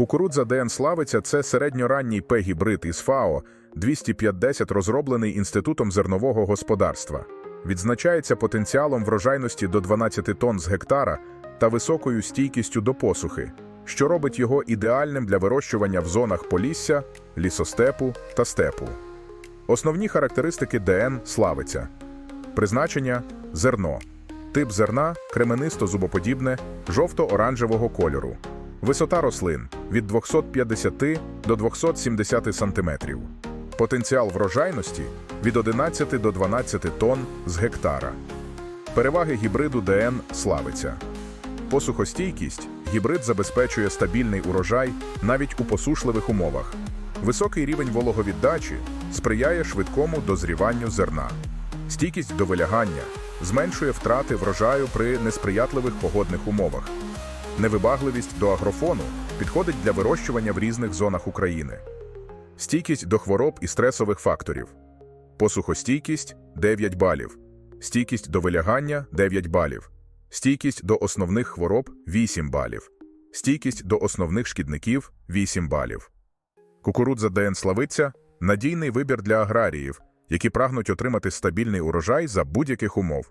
Кукурудза ДН славиться це середньоранній П-гібрид із ФАО 250 розроблений Інститутом зернового господарства. Відзначається потенціалом врожайності до 12 тонн з гектара та високою стійкістю до посухи, що робить його ідеальним для вирощування в зонах полісся, лісостепу та степу. Основні характеристики ДН славиться. Призначення зерно. Тип зерна кременисто-зубоподібне, жовто-оранжевого кольору. Висота рослин від 250 до 270 см. Потенціал врожайності від 11 до 12 тонн з гектара. Переваги гібриду ДН славиться. Посухостійкість гібрид забезпечує стабільний урожай навіть у посушливих умовах. Високий рівень вологовіддачі сприяє швидкому дозріванню зерна. Стійкість до вилягання зменшує втрати врожаю при несприятливих погодних умовах. Невибагливість до агрофону підходить для вирощування в різних зонах України. Стійкість до хвороб і стресових факторів. Посухостійкість 9 балів. Стійкість до вилягання 9 балів. Стійкість до основних хвороб 8 балів. Стійкість до основних шкідників 8 балів. Кукурудза ДН славиться надійний вибір для аграріїв, які прагнуть отримати стабільний урожай за будь-яких умов.